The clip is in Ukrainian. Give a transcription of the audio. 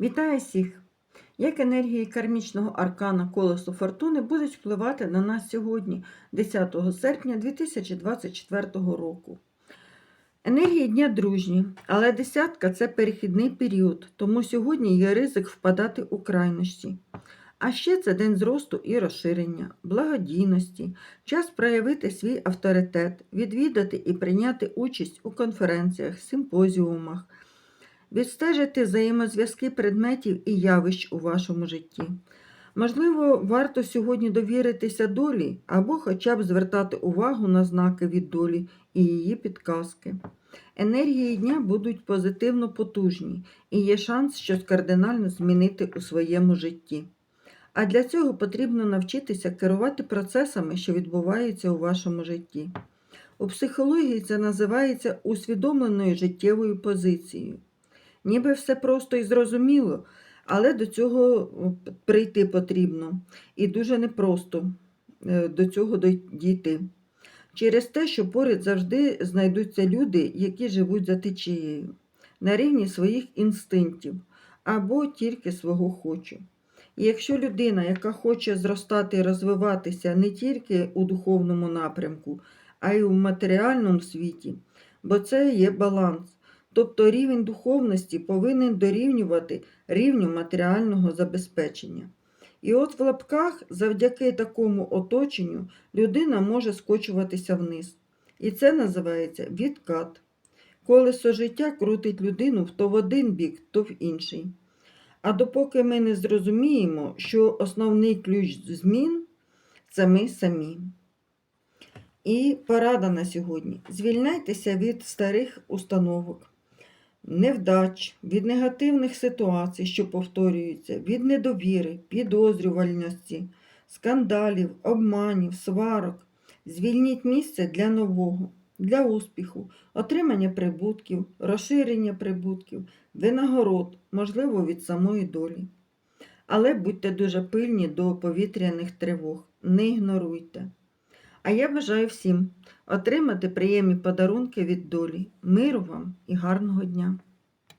Вітаю всіх! Як енергії кармічного аркана колесо фортуни будуть впливати на нас сьогодні, 10 серпня 2024 року. Енергії дня дружні, але десятка це перехідний період, тому сьогодні є ризик впадати у крайності. А ще це день зросту і розширення, благодійності, час проявити свій авторитет, відвідати і прийняти участь у конференціях, симпозіумах, відстежити взаємозв'язки предметів і явищ у вашому житті. Можливо, варто сьогодні довіритися долі або хоча б звертати увагу на знаки від долі і її підказки. Енергії дня будуть позитивно потужні і є шанс щось кардинально змінити у своєму житті. А для цього потрібно навчитися керувати процесами, що відбуваються у вашому житті. У психології це називається усвідомленою життєвою позицією. Ніби все просто і зрозуміло, але до цього прийти потрібно. І дуже непросто е, до цього дійти. Через те, що поряд завжди знайдуться люди, які живуть за течією, на рівні своїх інстинктів або тільки свого хочу. І якщо людина, яка хоче зростати і розвиватися не тільки у духовному напрямку, а й у матеріальному світі, бо це є баланс. Тобто рівень духовності повинен дорівнювати рівню матеріального забезпечення. І от в лапках, завдяки такому оточенню, людина може скочуватися вниз. І це називається відкат. Колесо життя крутить людину то в один бік, то в інший. А допоки ми не зрозуміємо, що основний ключ змін це ми самі. І порада на сьогодні: звільняйтеся від старих установок, невдач, від негативних ситуацій, що повторюються, від недовіри, підозрювальності, скандалів, обманів, сварок. Звільніть місце для нового, для успіху, отримання прибутків, розширення прибутків, винагород, можливо, від самої долі. Але будьте дуже пильні до повітряних тривог, не ігноруйте. А я бажаю всім отримати приємні подарунки від долі, миру вам і гарного дня!